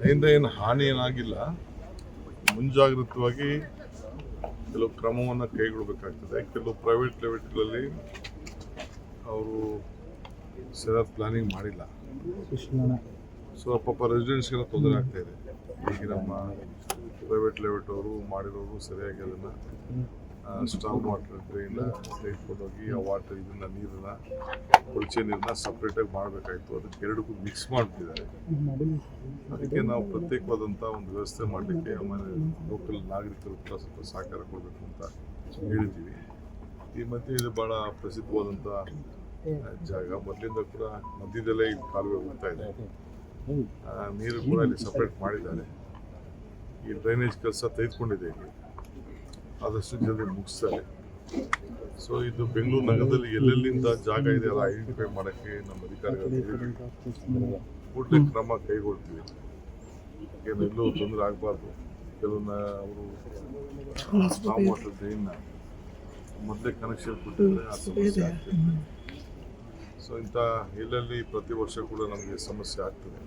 ಅದರಿಂದ ಏನು ಹಾನಿ ಏನಾಗಿಲ್ಲ. ಮುಂಜಾಗ್ರತವಾಗಿ ಕೆಲವು ಕ್ರಮವನ್ನು ಕೈಗೊಳ್ಳಬೇಕಾಗ್ತದೆ ಕೆಲವು ಪ್ರೈವೇಟ್ ಲೆವೆಟ್ಗಳಲ್ಲಿ ಅವರು ಸರಿಯಾದ ಪ್ಲಾನಿಂಗ್ ಮಾಡಿಲ್ಲ. ಸೊ ಪಾಪ ರೆಸಿಡೆನ್ಸ್ಗೆಲ್ಲ ತೊಂದರೆ ಆಗ್ತಾ ಇದೆ. ಈಗ ನಮ್ಮ ಪ್ರೈವೇಟ್ ಲೆವೆಟ್ ಅವರು ಮಾಡಿರೋರು ಸರಿಯಾಗಿ ಅದನ್ನು ಸ್ಟಾಮ್ ವಾಟರ್ ಡ್ರೈನ್ ತೆಗೆದುಕೊಂಡು ಹೋಗಿ ಆ ವಾಟರ್ ಇದನ್ನ, ನೀರನ್ನ ಕೊಳಚೆ ನೀರನ್ನ ಸಪ್ರೇಟಾಗಿ ಮಾಡಬೇಕಾಯ್ತು. ಅದಕ್ಕೆ ಎರಡಕ್ಕೂ ಮಿಕ್ಸ್ ಮಾಡ್ತಿದ್ದಾರೆ. ಅದಕ್ಕೆ ನಾವು ಪ್ರತ್ಯೇಕವಾದಂಥ ಒಂದು ವ್ಯವಸ್ಥೆ ಮಾಡಲಿಕ್ಕೆ ಆಮೇಲೆ ಲೋಕಲ್ ನಾಗರಿಕರು ಕೂಡ ಸ್ವಲ್ಪ ಸಹಕಾರ ಕೊಡಬೇಕು ಅಂತ ಹೇಳಿದ್ದೀವಿ. ಈ ಮಧ್ಯೆ ಇದು ಭಾಳ ಪ್ರಸಿದ್ಧವಾದಂಥ ಜಾಗ. ಮೊದಲಿಂದ ಕೂಡ ಮಧ್ಯದಲ್ಲೇ ಇಲ್ಲಿ ಕಾಲುವೆ ಹೋಗ್ತಾ ಇದೆ. ನೀರು ಕೂಡ ಇಲ್ಲಿ ಸಪ್ರೇಟ್ ಮಾಡಿದ್ದಾರೆ. ಈ ಡ್ರೈನೇಜ್ ಕೆಲಸ ತೆಗೆದುಕೊಂಡಿದೆ ಇಲ್ಲಿ. ಆದಷ್ಟು ಜಲ್ದಿ ಮುಗಿಸ್ತಾರೆ. ಸೊ ಇದು ಬೆಂಗಳೂರು ನಗರದಲ್ಲಿ ಎಲ್ಲೆಲ್ಲಿಂದ ಜಾಗ ಇದೆ ಅಲ್ಲ ಐಡೆಂಟಿಫೈ ಮಾಡೋಕ್ಕೆ ನಮ್ಮ ಅಧಿಕಾರಿಗಳು ಕೂಡಲೇ ಕ್ರಮ ಕೈಗೊಳ್ತೀವಿ. ಏನು ಎಲ್ಲೂ ತೊಂದರೆ ಆಗಬಾರ್ದು. ಕೆಲವನ್ನ ಅವರು ಮೊದಲೇ ಕನೆಕ್ಷನ್ ಕೊಟ್ಟಿದ್ರೆ ಆ ಸಮಸ್ಯೆ ಆಗ್ತದೆ. ಸೊ ಇಂಥ ಎಲ್ಲೆಲ್ಲಿ ಪ್ರತಿ ವರ್ಷ ಕೂಡ ನಮಗೆ ಸಮಸ್ಯೆ ಆಗ್ತದೆ.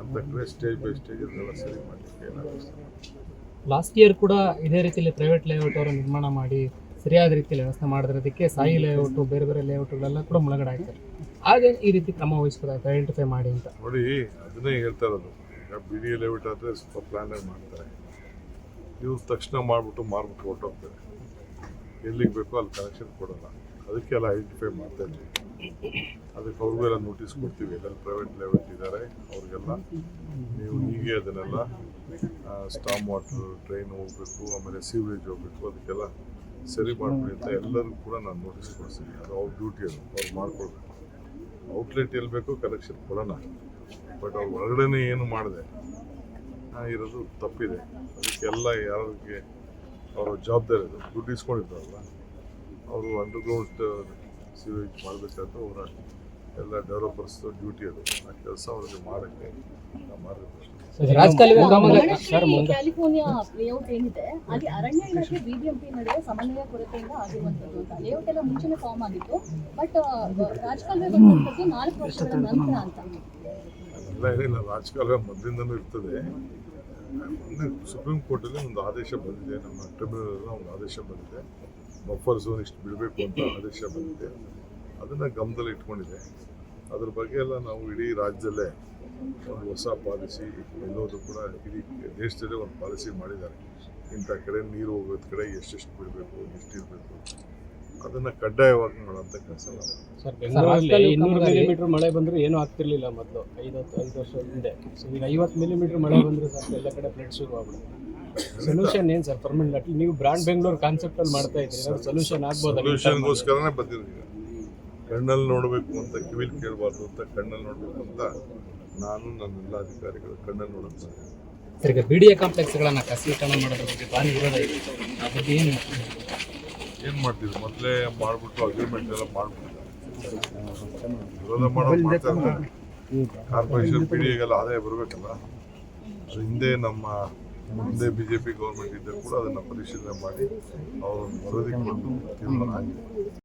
ಅಂತ ಕಡೆ ಸ್ಟೇಜ್ ಬೈ ಸ್ಟೇಜ್ ಅದನ್ನೆಲ್ಲ ಸರಿ ಮಾಡಲಿಕ್ಕೆ ಏನಾಗುತ್ತೆ ಲಾಸ್ಟ್ ಇಯರ್ ಕೂಡ ಇದೇ ರೀತಿಯಲ್ಲಿ ಪ್ರೈವೇಟ್ ಲೇಔಟ್ ಅವರು ನಿರ್ಮಾಣ ಮಾಡಿ ಸರಿಯಾದ ರೀತಿಯಲ್ಲಿ ವ್ಯವಸ್ಥೆ ಮಾಡಿದ್ರದಕ್ಕೆ ಸಾಯಿ ಲೇಔಟ್ ಬೇರೆ ಬೇರೆ ಲೇಔಟ್ಗಳೆಲ್ಲ ಕೂಡ ಮುಳುಗಡೆ ಆಗ್ತಾರೆ. ಹಾಗೆ ಈ ರೀತಿ ಕ್ರಮ ವಹಿಸ್ಬೋದಾಯ್ತು ಐಡೆಂಟಿಫೈ ಮಾಡಿ ಅಂತ. ನೋಡಿ ಅದನ್ನೇ ಹೇಳ್ತಾ ಇರೋದು. ಈಗ ಬಿ ಡಿ ಲೇಔಟ್ ಆದರೆ ಸ್ವಲ್ಪ ಪ್ಲಾನ್ ಮಾಡ್ತಾರೆ. ಇವ್ರು ತಕ್ಷಣ ಮಾಡಿಬಿಟ್ಟು ಮಾರ್ಬಿಟ್ಟು ಹೊರಟೋಗ್ತಾರೆ. ಎಲ್ಲಿಗೆ ಬೇಕೋ ಅಲ್ಲಿ ಕನೆಕ್ಷನ್ ಕೊಡೋಲ್ಲ. ಅದಕ್ಕೆಲ್ಲ ಐಡೆಂಟಿಫೈ ಮಾಡ್ತಾ ಇದ್ದೀವಿ ಅದಕ್ಕೆ ಅವ್ರಿಗೂ ಎಲ್ಲ ನೋಟಿಸ್ ಕೊಡ್ತೀವಿ. ಎಲ್ಲ ಪ್ರೈವೇಟ್ ಲೆವೆಲ್ ಇದ್ದಾರೆ ಅವ್ರಿಗೆಲ್ಲ ನೀವು ಹೀಗೆ ಅದನ್ನೆಲ್ಲ ಸ್ಟಾಮ್ ವಾಟರ್ ಟ್ರೈನ್ ಹೋಗಬೇಕು, ಆಮೇಲೆ ಸೀವೇಜ್ ಹೋಗಬೇಕು, ಅದಕ್ಕೆಲ್ಲ ಸರಿ ಮಾಡ್ಬಿಡಿ ಅಂತ ಎಲ್ಲರಿಗೂ ಕೂಡ ನಾನು ನೋಟಿಸ್ ಕೊಡ್ತೀನಿ ಅದು ಅವ್ರ ಡ್ಯೂಟಿ ಅದು. ಅವ್ರು ಮಾಡ್ಕೊಳ್ಬೇಕು ಔಟ್ಲೆಟ್ ಎಲ್ಲಿ ಬೇಕೋ ಕಲೆಕ್ಷನ್ ಕೊಡೋಣ. ಬಟ್ ಅವ್ರು ಹೊರಗಡೆನೇ ಏನು ಮಾಡಿದೆ ಇರೋದು ತಪ್ಪಿದೆ. ಅದಕ್ಕೆಲ್ಲ ಯಾರಿಗೆ, ಅವರ ಜವಾಬ್ದಾರಿ ಅದು. ದುಡ್ಡು ಇಸ್ಕೊಂಡಿದ್ದಾರಲ್ಲ, ಅವರು ಅಂಡರ್ಗ್ರೌಂಡ್ ಸಿವೇಜ್ ಮಾಡಬೇಕಾದ್ರೆ ಅವರ ಎಲ್ಲ ಡೆವಲಪರ್ಸ್ ಡ್ಯೂಟಿ ಅದು. ಆ ಕೆಲಸ ಅವ್ರಿಗೆ ಮಾಡೋಕ್ಕೆ ಕ್ಯಾಲಿಫೋರ್ನಿಯಾ ಲೇಔಟ್ ಏನಿದೆ ಅಲ್ಲಿ ಅರಣ್ಯ ಇಲಾಖೆ ಬಿಬಿಎಂಪಿ ನಡುವೆ ಸಮನ್ವಯ ಕೊರತೆಯಿಂದ ಆಗಿರುವಂತದ್ದು ಅಂತ. ಲೇಔಟ್ ಎಲ್ಲ ಮುಂಚೆನೆ ಫಾರ್ಮ್ ಆಗಿತ್ತು ಬಟ್ ರಾಜಕಾಲುವೆ ಬಂದಂತದ್ದು ನಾಲ್ಕು ವರ್ಷಗಳ ನಂತರ ಅಂತ. ಎಲ್ಲ ಏನಿಲ್ಲ ರಾಜಕಾಲ ಮೊದಲಿಂದಲೂ ಇರ್ತದೆ. ಮೊನ್ನೆ ಸುಪ್ರೀಂ ಕೋರ್ಟಲ್ಲಿ ಒಂದು ಆದೇಶ ಬಂದಿದೆ ನಮ್ಮ ಟ್ರಿಬ್ಯುನಲ್ ಒಂದು ಆದೇಶ ಬಂದಿದೆ. ಬಫರ್ ಝೋನ್ ಇಷ್ಟು ಬಿಡಬೇಕು ಅಂತ ಆದೇಶ ಬಂದಿದೆ. ಅದನ್ನು ಗಮನದಲ್ಲಿ ಇಟ್ಕೊಂಡಿದೆ. ಅದ್ರ ಬಗ್ಗೆ ಎಲ್ಲ ನಾವು ಇಡೀ ರಾಜ್ಯದಲ್ಲೇ ಒಂದು ಹೊಸ ಪಾಲಿಸಿ ಎಲ್ಲೋದು ಕೂಡ ಇಡೀ ದೇಶದಲ್ಲೇ ಒಂದು ಪಾಲಿಸಿ ಮಾಡಿದ್ದಾರೆ. ಇಂಥ ಕಡೆ ನೀರು ಹೋಗೋದ್ ಕಡೆ ಎಷ್ಟೆಷ್ಟು ಬಿಡಬೇಕು ಎಷ್ಟು ಇರಬೇಕು ಅದನ್ನು ಕಡ್ಡಾಯವಾಗಿ ಮಾಡೋಂಥ ಕೆಲಸ ಇನ್ನೂರು ಮಿಲಿಮೀಟರ್ ಮಳೆ ಬಂದ್ರೆ ಏನೂ ಆಗ್ತಿರ್ಲಿಲ್ಲ ಮೊದಲು. ಐದು ಐದು ವರ್ಷ ಹಿಂದೆ. ಸೊ ಈಗ ಐವತ್ತು ಮಿಲಿಮೀಟರ್ ಮಳೆ ಬಂದರೆ ಸರ್ ಎಲ್ಲ ಕಡೆ ಫ್ಲಡ್ ಶುರು ಆಗ್ಬಿಡುತ್ತೆ ಸೊಲ್ಯೂಷನ್ ಏನು ಸರ್? ಪರ್ಮನೆಂಟ್ ಅಟ್ಲಿ ನೀವು ಬ್ರಾಂಡ್ ಬೆಂಗಳೂರು ಕಾನ್ಸೆಪ್ಟ್ ಅಲ್ಲಿ ಮಾಡ್ತಾ ಇದ್ದೀರಿ ಸೊಲ್ಯೂಷನ್ ಆಗ್ಬೋದು ಸೊಲ್ಯೂಷನ್ಗೋಸ್ಕರನೇ ಬಂದಿರೋದು ಈಗ ಕಣ್ಣಲ್ಲಿ ನೋಡಬೇಕು ಅಂತ ಕಿವಿಲಿ ಕೇಳಬಾರ್ದು ಅಂತ ಕಣ್ಣಲ್ಲಿ ನೋಡಬೇಕು ಅಂತ ನಾನು ನನ್ನ ಎಲ್ಲ ಅಧಿಕಾರಿಗಳು ಕಣ್ಣಲ್ಲಿ ನೋಡುತ್ತಾರೆ ಸರ್. ಈಗ ಬಿ ಡಿ ಎ ಕಾಂಪ್ಲೆಕ್ಸ್ಗಳನ್ನು ಕಸೀಕರಣ ಮಾಡೋದ್ರ ಬಗ್ಗೆ ಭಾರಿ ವಿರೋಧ ಇದೆ. ಆ ಬಗ್ಗೆ ಏನು ಏನು ಮಾಡ್ತಿದ್ರು ಮೊದಲೇ ಮಾಡಿಬಿಟ್ಟು ಅಗ್ರಿಮೆಂಟ್ ಎಲ್ಲ ಮಾಡಿಬಿಟ್ಟು. ವಿರೋಧ ಮಾಡೋದು ಮಾಡ್ತಾರೆ ಕಾರ್ಪೊರೇಷನ್ ಎಗೆಲ್ಲ ಆದಾಯ ಬರಬೇಕಲ್ಲ? ಅದು ಹಿಂದೆ ನಮ್ಮ ಜೆ ಪಿ ಗೌರ್ಮೆಂಟ್ ಇದ್ದರೂ ಕೂಡ ಅದನ್ನು ಪರಿಶೀಲನೆ ಮಾಡಿ ಅವರು ವರದಿ ಕೊಟ್ಟು ತೀರ್ಮಾನ ಆಗಿದೆ.